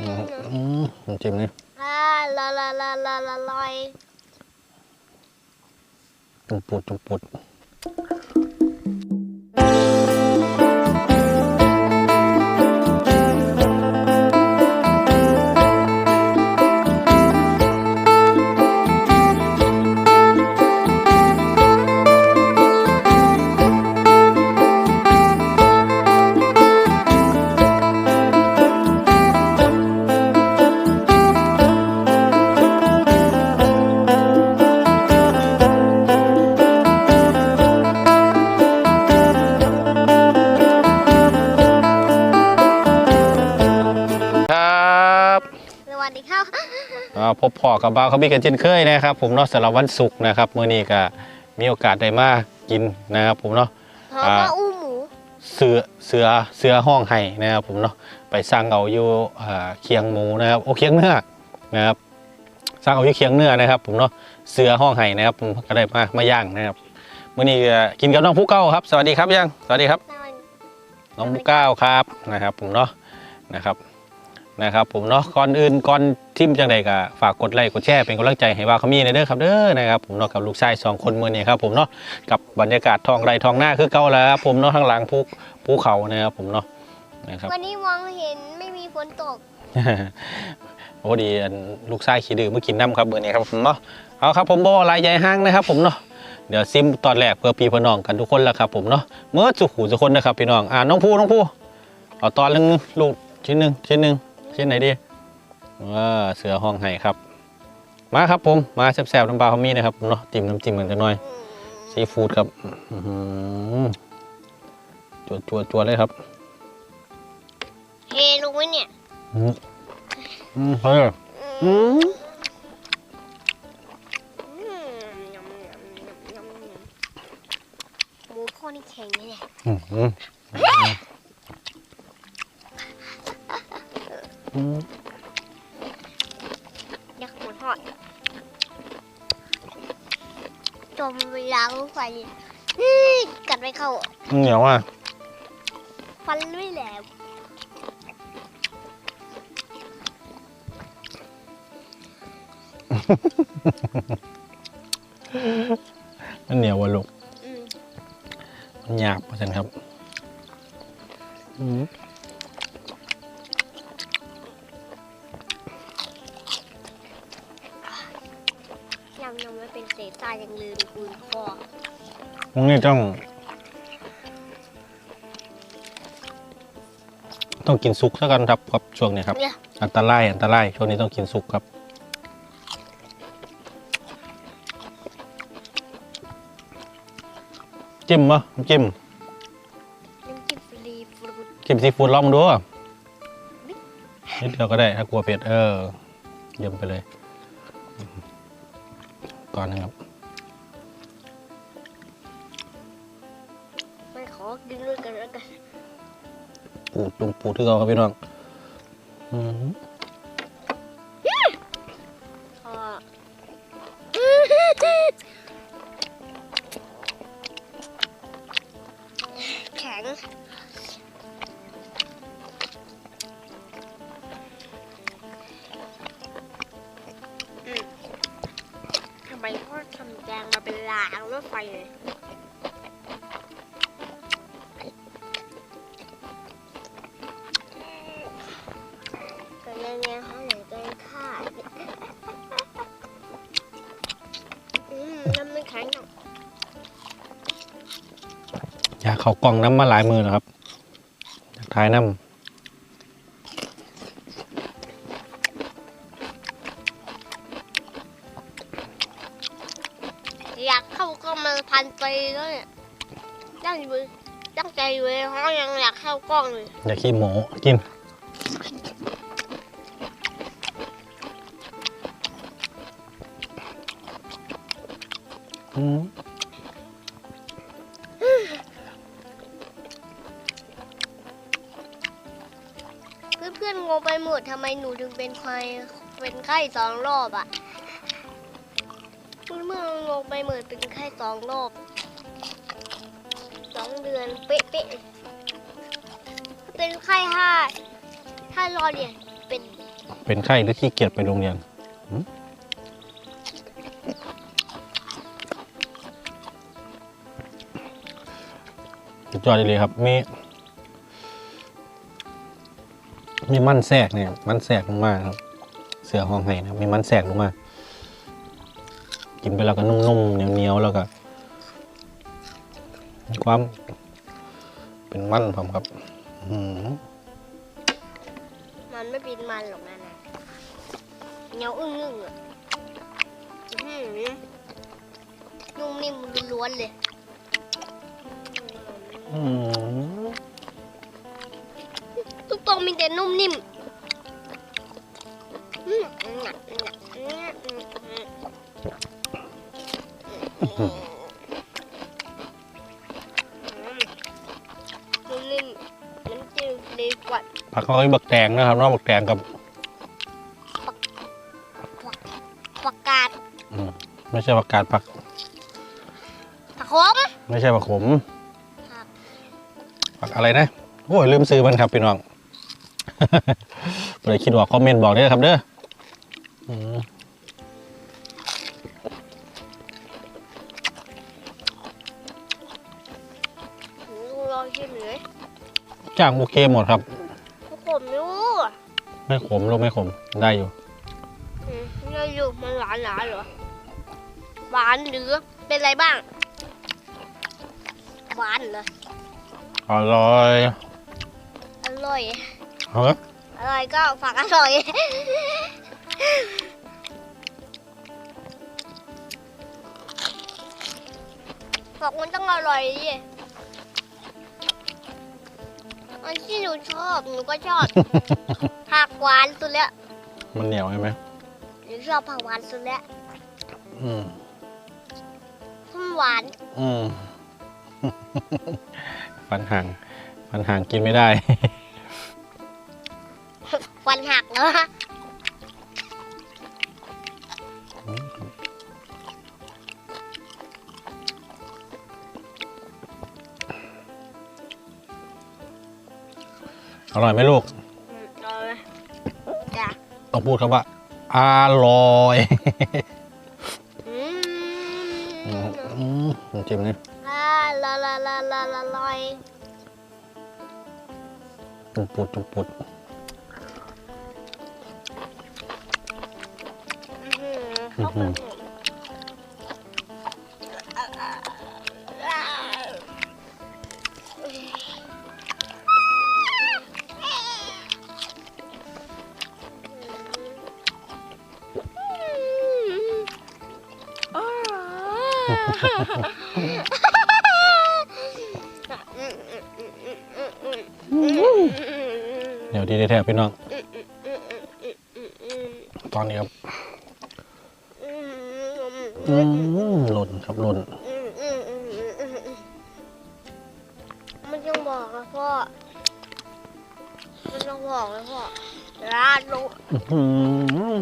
อืมอืมน้ำจิ้มนี่อ่าลาลาลาลาละลอย จุ่มปุดจุ่มปุด พบพ่อกับบ่าวเขาบีกันเช่นเคยนะครับ ผมเนาะสำหรับวันศุกร์นะครับมื้อนี้ก็มีโอกาสได้มากินนะครับ ผมเนาะเพราะอ่าว่าอู้หมูเสือเสือเสือห้องไห้นะครับ ผมเนาะไปสั่งเอาอยู่อ่าเคียงหมูนะครับโอเคียงเนื้อนะครับสั่งเอาอยู่เคียงเนื้อนะครับ ผมเนาะเสือห้องไห้นะครับ ผมก็ได้มามาย่างนะครับมื้อนี้ก็กินกับน้องผู้เก้าครับ สวัสดีครับย่างสวัสดีครับน้องผู้เก้าครับนะครับ ผมเนาะนะครับ นะครับผมเนาะก่อนอื่นก่อนทิมจังใดก็ฝากกดไลค์กดแชร์เป็นกำลังใจให้ว่าเขามีในเด้อครับเด้อนะครับผมเนาะกับลูกชายสองคนมือนี้ครับผมเนาะกับบรรยากาศทองไรทองหน้าคือเก่าแล้วครับผมเนาะข้างหลังภูภูเขานะครับผมเนาะนะครับวันนี้มองเห็นไม่มีฝนตกโอ้ดีอันลูกชายขี้ดื้อเมื่อกินน้ำครับเบอร์นี้ครับผมเนาะเอาครับผมบอลายใหญ่ห้างนะครับผมเนาะเดี๋ยวซิมตอนแรกเพื่อพี่พี่น้องกันทุกคนแล้วครับผมเนาะเมื่อสุขหูทุกคนนะครับพี่น้องอ่าน้องผู้น้องผู้เอาตอนหนึงลูกชิ้นหนึ่งชิ้นหนึ่ง ชิ้นไหนดีว่าเสือห้องไห้ครับ มาครับผม มาแซ่บๆน้ำปลาเขามีนะครับผมเนาะจิ้มน้ำจิ้มกันจังหน่อยซีฟู้ดครับอื้อหือจวดจวดจวดเลยครับเฮลงไว้เนี่ยอืมอืมเฮ้ยอืมอืมยำยำยำยำยำหมูพ่อนี่แข็งเลยเนี่ย ยักษ์หัวทอดจมเวลาไฟอื้อกัดไม่เข้า เหนียวอะ ฟันไม่แหลม เป็นเศษทรายยังลืมกุยคอพรุ่งนี้ต้อง ต้องกินซุกซะกันครับครับช่วงนี้ครับ เนี่ยอันตรายอันตรายช่วงนี้ต้องกินซุกครับ จิ้มมะจิ้มน้ำจิ้มฟรีฟรุตจิ้มซีฟู้ดลองดูอะนิดเดียวก็ได้ถ้ากลัวเผ็ดเออเยี่ยมไปเลย ก่อนนะครับ ไม่ขอกินด้วยกันแล้วกัน ปูดจุ่มปูดที่เราครับพี่น้อง อืม อยากเขากล่องน้ำมาหลายมือแล้วครับอยากทายน้อยากเข้าก็มาพันปีแล้วเนี่ยตั้งอยู่ตั้งใจไว้เขายังอยากเข้ากล้องเลยำอยากขี้หมูกินอืม นูถึงเป็นไข้สองรอบอะเพื่อนๆงไปเหมดเป็นไข้สองรอบสองเดือนเป๊ะๆเป็นไข้ห้าถ้ารอเรียนเป็น เป็นไข้หรือขี้เกียจไปโรงเรียนหืมสุดยอดเลยครับมี มีมันแทรกเนี่ยมันแทรกลงมาครับ เสือห้องไห้นะครับมีมันแทรกลงมา กินไปแล้วก็นุ่มๆเหนียวๆแล้วก็มีความ เป็นมันผมครับอืมมันไม่เป็นมันหรอกนะนะเหนียวอึ้งอึ้งๆอะอื้อหือนุ่มนิ่มล้วนๆเลย อืมทุกตรง มีแต่นุ่มนิ่มนุ่มนิ่มน้ำจิ้มดีกว่าผักเขาให้บักแตงนะครับเนอกบักแตงกับผักกาดอืมไม่ใช่ผักกาดผักผักขมไม่ใช่ผักขมผักอะไรนะโอ้ยลืมซื้อมันครับพี่น้อง เลยคิดว่าคอมเมนต์บอกได้ครับเด้ออืมดูลองชิมเลยจ้างโอเคหมดครับผักขมอยู่ไม่ขมลูกไม่ขมได้อยู่อืมนี่อยู่มันหวานหนาเหรอหวานหรือเป็นอะไรบ้าง หวานเหรออร่อย อร่อย เฮ้ยอร่อยก็ฝากอร่อย บอกมันต้องอร่อยดิอันที่หนูชอบหนูก็ชอบผักหวานสุดแล้วมันเหนียวใช่ไหมหนูชอบผักหวานสุดแล้วอืมมันหวานอืมฟันห่างฟันห่างกินไม่ได้ ฟันหักเนาะอร่อยไหมลูกอืมเอาเลยจ้ะต้องพูดคำว่า อร่อยอือืมมอืมน้ำจิ้มนี่ลาลาลาลาลาลาลอยจุ่มปุดจุ่มปุด เดี๋ยวดีแท้ๆพี่น้อง ตอนนี้ครับ อืมหล่นครับหล่นมันยังบอกนะพ่อ มันยังบอกนะพ่อราดลงอื้อหือ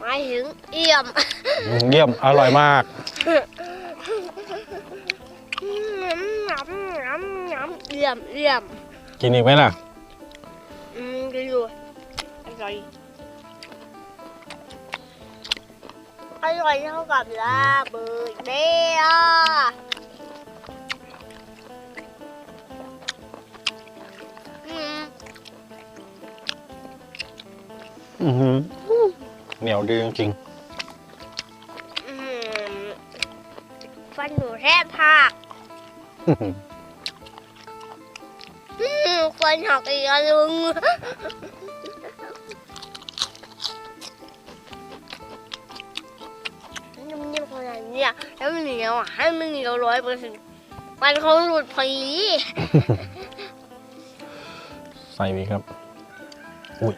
หมายถึงเอี่ยม เยี่ยมอร่อยมากหนำหนำหนำเอี่ยมเอี่ยม กินอีกไหมล่ะอืมดูอยู่อ ร่อย อร่อยเท่ากับลาเบิร์ดเดียอืมอื้อหือเหนียวดีจริงอืมฟันหนูแทบหักๆอื้อหืออืมฟันหักอีกแล้วลุง เนี้ยแล้วมันเหนียวอะให้มันเหนียวร้อยเปอร์เซ็นต์ฟันเขาหลุดพอดีใส่ไปครับ อุ้ย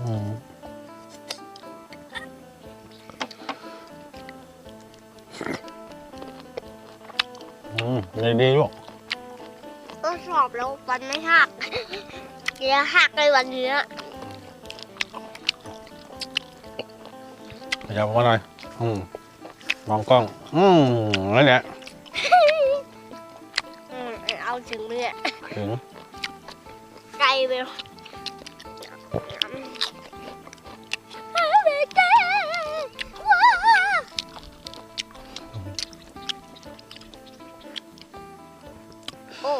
อืมอืมดีดีลูกก็สอบแล้วฟันไม่หักเดี๋ยวหักเลยวันนี้ขยับมาหน่อยอืม มองกล้อง อืมนั่นแหละเอาถึงเนี่ยถึงไกลไปแล้วโอ้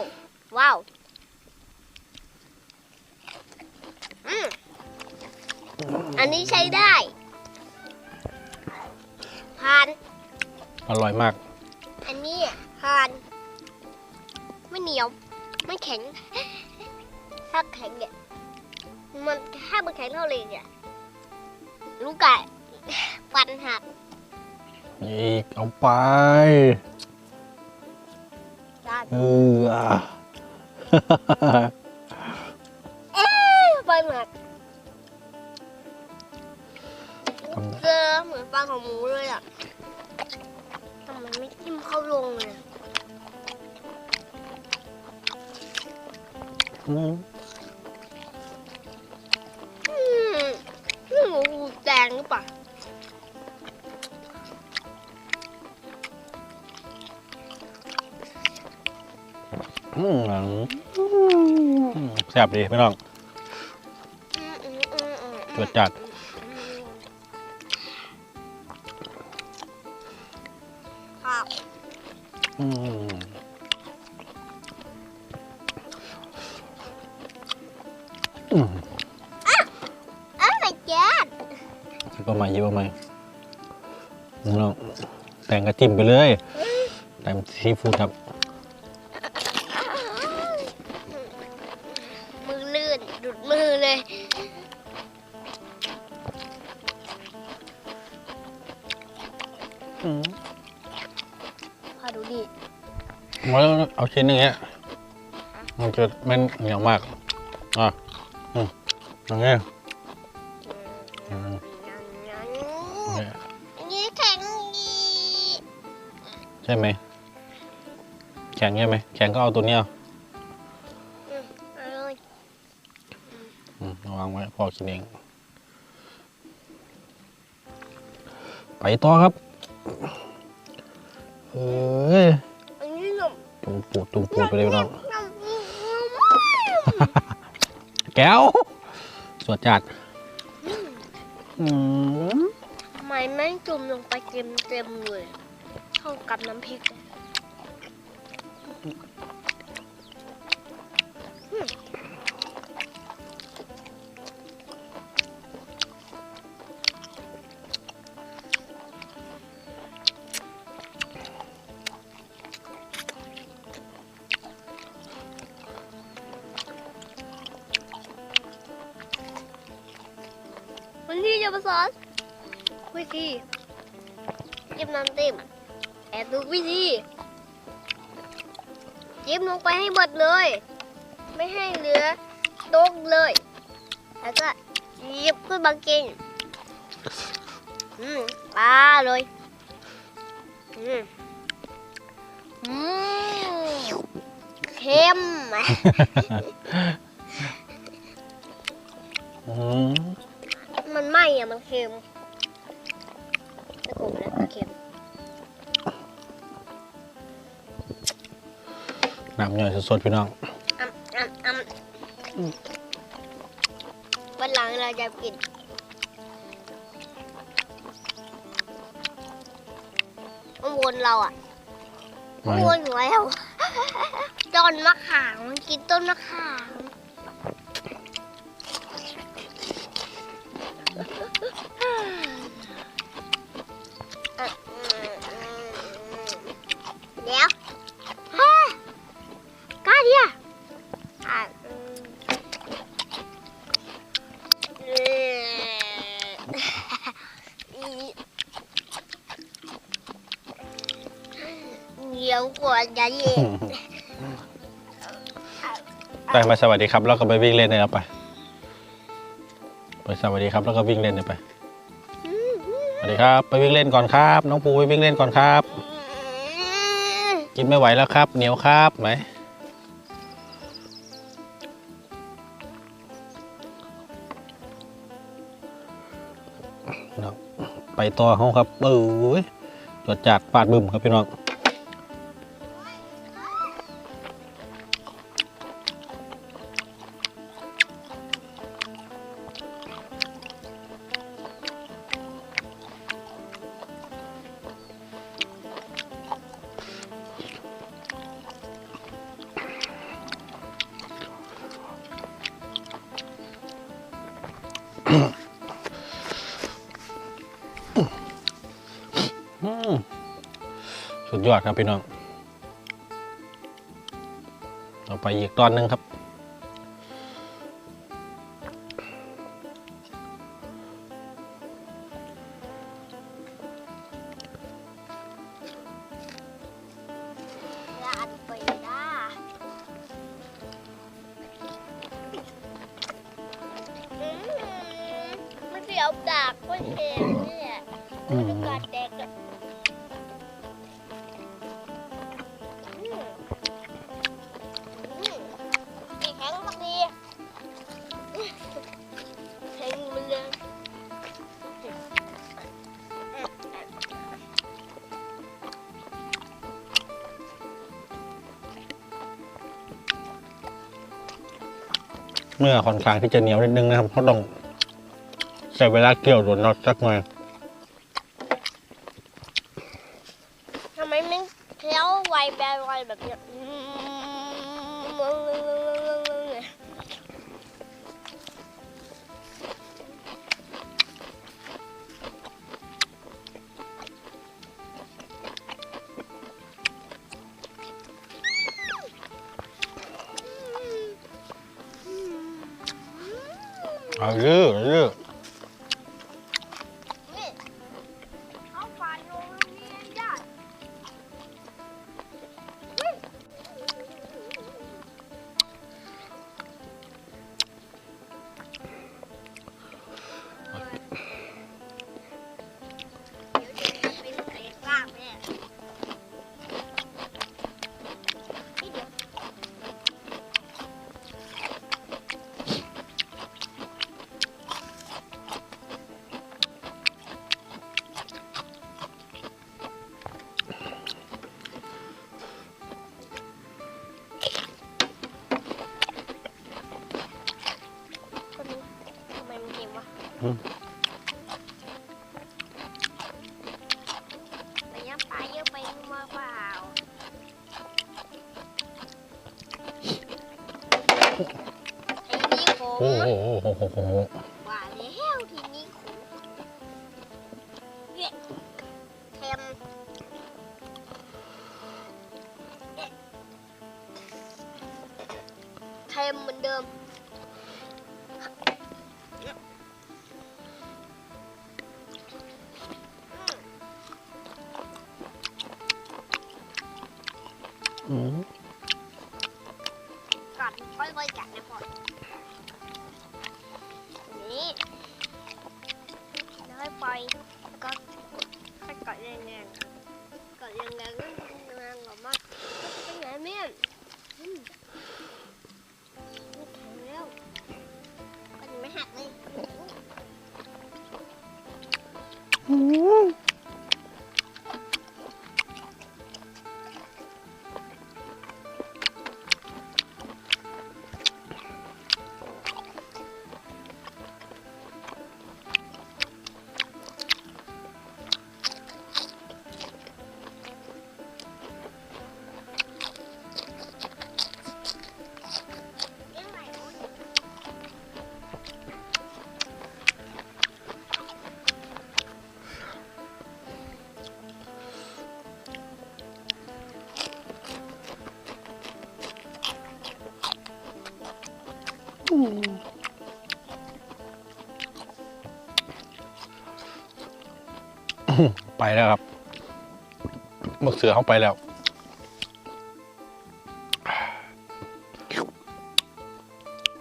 ว้าวอืมอันนี้ใช้ได้ผ่าน อร่อยมาก อันนี้ผ่านไม่เหนียว ไม่แข็ง ถ้าแข็งเนี่ยมันถ้ามันแข็งเท่าเหล็กเนี่ยลูกไก่ฟันหักอีกเอาไปด้านเอออะฟันหักทำได้เจอเหมือนฟันของหมูเลยอะ ทำไมไม่จิ้มเข้าลงเลยอืมอืมนี่หมูแดงหรือเปล่าอืมอืมแซ่บดีพี่น้องอืมอืมอืมอืมจวดจัด จิ้มไปเลยแต่งซีฟู้ดครับมือลื่นดุดมือเลยอืมพอดูดิแล้วเอาชิ้นอย่างเงี้ยมันจะไม่เหนียวมากอะอืมอย่างเงี้ย ช่ไหม แข็งใช่ไหม แข็งก็เอาตัวเนี้ยเอาอืมอร่อยอืมเอาวางไว้พอกินเอง ไปต่อครับเอ้ยอันนี้หนมจุ่มปูดจุ่มปูดไปเลยพี่น้องหนมแก้ว สวดจัดอืมทำไมไม่จุ่มลงไปเต็มเต็มๆเลย เข้ากับน้ำพริกเลยอืมวันนี้จะมาสอนวิธีจิ้มน้ำจิ้ม แอบดูวิธีจิ้มลงไปให้หมดเลย ไม่ให้เหลือโต๊กเลย แล้วก็หยิบขึ้นมากินอืมปลาเลยอืมอืมเค็มอืมมันไหม้อะมันเค็มแต่ผมนะมันเค็ม น้ำย่อยสดๆพี่น้องอ่ำอ่ำอ่ำวันหลังเราจะกินมันวนเราอะมันวนหัวเราต้นมะขามมันกินต้นมะขาม ไปมาสวัสดีครับ แล้วก็ไปวิ่งเล่นเลยครับไปไปสวัสดีครับ แล้วก็วิ่งเล่นเลยไปสวัสดีครับ ไปวิ่งเล่นก่อนครับ น้องปูไปวิ่งเล่นก่อนครับ กินไม่ไหวแล้วครับ เหนียวครับไหมไปต่อห้องครับเอ้ยจวดจัดปาดบึมครับพี่น้อง ดยอดครับพี่น้องต่อไปอีกตอนหนึ่งครับลานไปด้าอืมมันเสียวดากก็เองเนี่ยอืมกาดแดก เมื่อค่อนข้างที่จะเหนียวนิดนึงนะครับเพราะต้องใช้เวลาเกี่ยวโดนน็อตสักหน่อย เอา เค็ม ยั ไปแล้วครับมึกเสือเข้าไปแล้ว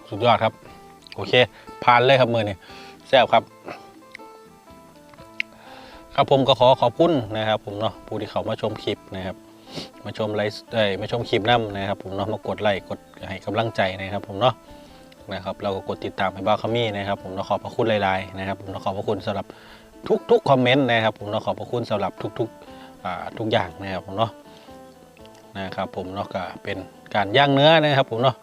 สุดยอดครับ โอเคผ่านเลยครับมือนี่แซ่บครับ ครับผมก็ขอขอบคุณนะครับ ผมเนาะผู้ที่เขามาชมคลิปนะครับ มาชมไลฟ์เอ้มาชมคลิปน้ำนะครับ ผมเนาะมากดไลค์กดให้กำลังใจนะครับ ผมเนาะนะครับเราก็กดติดตามให้บ้าคามี่นะครับ ผมเนาะขอบพระคุณหลายๆนะครับ ผมเนาะขอบพระคุณสำหรับ ทุกๆคอมเมนต์นะครับผมเนาะขอบพระคุณสำหรับทุกๆทุกอย่างนะครับผมเนาะนะครับผมเนาะก็เป็นการย่างเนื้อนะครับผมเนาะ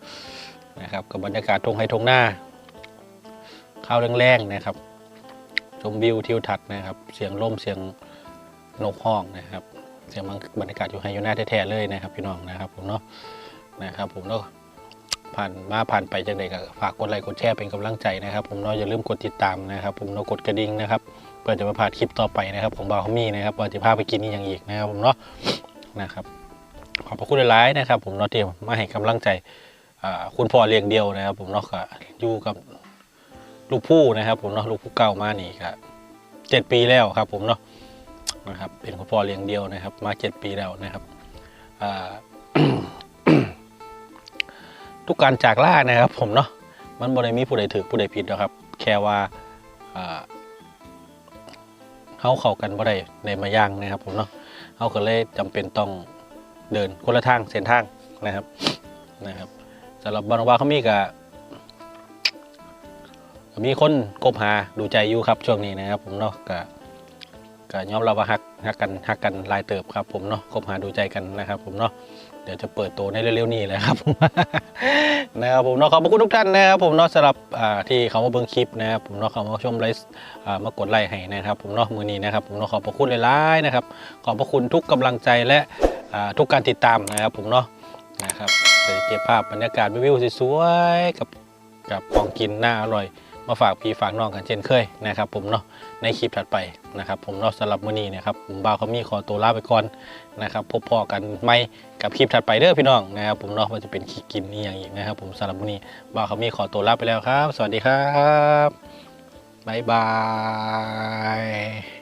นะครับกับบรรยากาศทงไฮทงหน้าข้าวแรงๆนะครับ ชมวิวทิวทัศน์นะครับ เสียงลมเสียงนกห้องนะครับ เสียงบรรยากาศอยู่ไฮยูน่าแท้ๆเลยนะครับ พี่น้องนะครับ ผมเนาะนะครับผมเนาะผ่านมาผ่านไปจากไหนก็ฝากกดไลค์กดแชร์เป็นกำลังใจนะครับ ผมเนาะอย่าลืมกดติดตามนะครับ ผมเนาะกดกระดิ่งนะครับ พื่อจะมาผ่านคลิปต่อไปนะครับของบาวฮมี่นะครับว่าจะพาไปกินนี่อย่างอีกนะครับผมเนาะนะครับขอบพระคุณหลายๆนะครับ ผมเนาะที่มาให้กำลังใจคุณพ่อเลี้ยงเดียวนะครับ ผมเนาะก็อยู่กับลูกผู้นะครับ ผมเนาะลูกผู้เก่ามานี่ก็เจ็ดปีแล้วครับ ผมเนาะนะครับ เป็นคุณพ่อเลี้ยงเดียวนะครับ มาเจ็ดปีแล้วนะครับทุกการจากล่านะครับ ผมเนาะมันบ่ได้มีผู้ใดถือผู้ใดผิดหรอกครับ แค่ว่า เฮาเข้ากันบ่ได้ในมาย่างนะครับผมเนาะเฮาก็เลยจำเป็นต้องเดินคนละทางเส้นทางนะครับนะครับสำหรับบางว่าเขามีก็ก็มีคนคบหาดูใจอยู่ครับช่วงนี้นะครับ ผมเนาะก็ก็ยอมรับว่าฮักฮักกันฮักกันลายเติบครับผมเนาะคบหาดูใจกันนะครับ ผมเนาะ เดี๋ยวจะเปิดตัวในเร็วๆนี้แหละครับ นะครับผมเนาะขอบคุณทุกท่านนะครับผมเนาะสำหรับที่เขามาเบิ่งคลิปนะครับผมเนาะเขามาชมไลฟ์มากดไลค์ให้นะครับ ผมเนาะมือนี้นะครับผมเนาะขอบพระคุณหลายๆนะครับ ขอบพระคุณทุกกำลังใจและทุกการติดตามนะครับผมเนาะนะครับจะเก็บภาพบรรยากาศวิวสวยๆกับกับของกินน่าอร่อยมาฝากพี่ฝากน้องกันเช่นเคยนะครับผมเนาะในคลิปถัดไปนะครับ ผมเนาะสำหรับมื้อนี้นะครับผมบ่าวเขามีขอตัวลาไปก่อนนะครับพบพอกันไหม กับคลิปถัดไปเด้อพี่น้องนะครับผมเนาะว่าจะเป็นคลิปกินนี่อย่างอีกนะครับ ผมสำหรับวันนี้บ่าวเขามีขอตัวลาไปแล้วครับ สวัสดีครับบ๊ายบาย